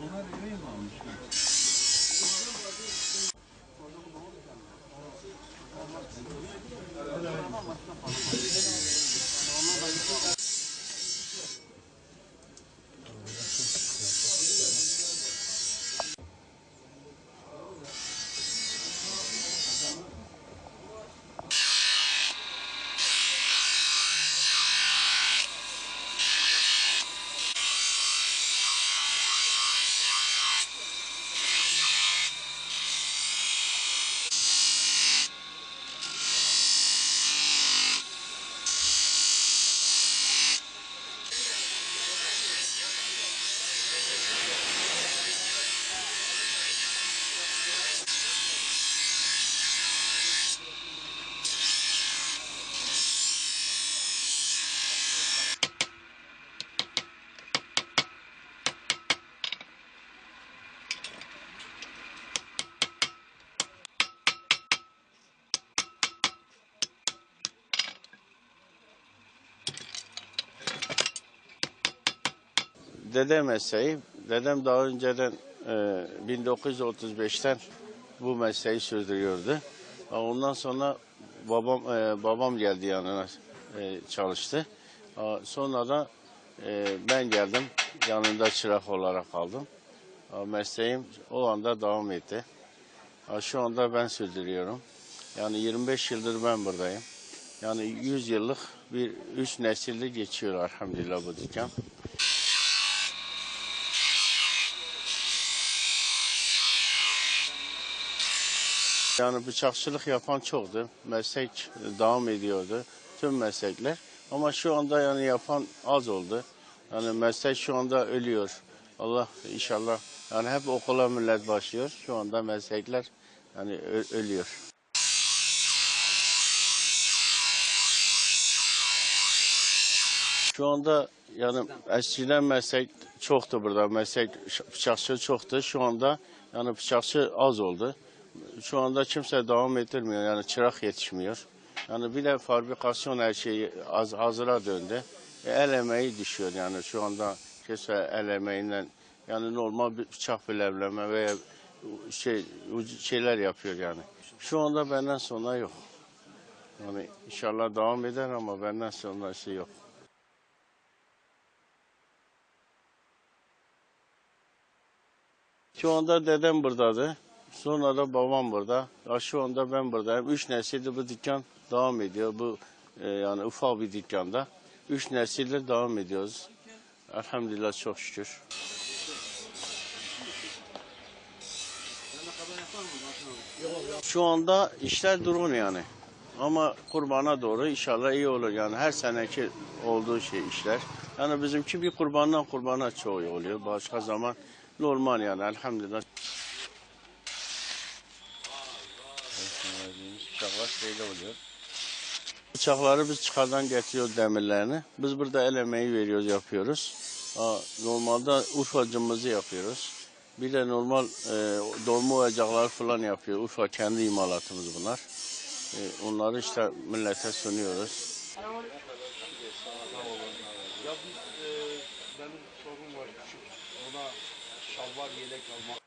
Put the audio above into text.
Bunlar yayın almışlar. Dede mesleği. Dedem daha önceden e, 1935'ten bu mesleği sürdürüyordu. Ondan sonra babam e, babam geldi yanına e, çalıştı. Sonra da e, ben geldim yanında çırak olarak kaldım. Mesleğim o anda devam etti. Şu anda ben sürdürüyorum. Yani 25 yıldır ben buradayım. Yani 100 yıllık bir üç nesildir geçiyor elhamdülillah bu dükkan. Yani bıçakçılık yapan çoktu. Meslek devam ediyordu. Tüm meslekler. Ama şu anda yani yapan az oldu. Yani meslek şu anda ölüyor. Allah inşallah yani hep okula millet başlıyor. Şu anda meslekler yani ölüyor. Şu anda yani eskiden meslek çoktu burada. Meslek bıçakçı çoktu. Şu anda yani bıçakçı az oldu. Şu anda kimse devam ettirmiyor. Yani çırak yetişmiyor. Yani bir de fabrikasyon her şeyi az, hazıra döndü. E, el emeği düşüyor yani şu anda kimse el emeğinden yani normal bir bıçak bilevleme veya şey şeyler yapıyor yani. Şu anda benden sonra yok. Yani inşallah devam eder ama benden sonrası yok. Şu anda dedem buradadı. Sonra da babam burada. Ya şu anda ben buradayım. Üç nesildir bu dükkan devam ediyor. Bu e, yani ufak bir dükkanda. Üç nesildir devam ediyoruz. Elhamdülillah çok şükür. Şu anda işler durgun yani. Ama kurbana doğru inşallah iyi olur yani her seneki olduğu şey işler. Yani bizimki bir kurbandan kurbana çoğu oluyor. Başka zaman normal yani elhamdülillah. Şeyde oluyor. Bıçakları biz çıkardan getiriyoruz demirlerini. Biz burada el emeği veriyoruz, yapıyoruz. Normalde Urfacımızı yapıyoruz. Bir de normal e, dolma oyacakları falan yapıyor. Urfa kendi imalatımız bunlar. E, onları işte millete sunuyoruz. Ya biz, e, benim sorun var. Ona şalvar yelek almak.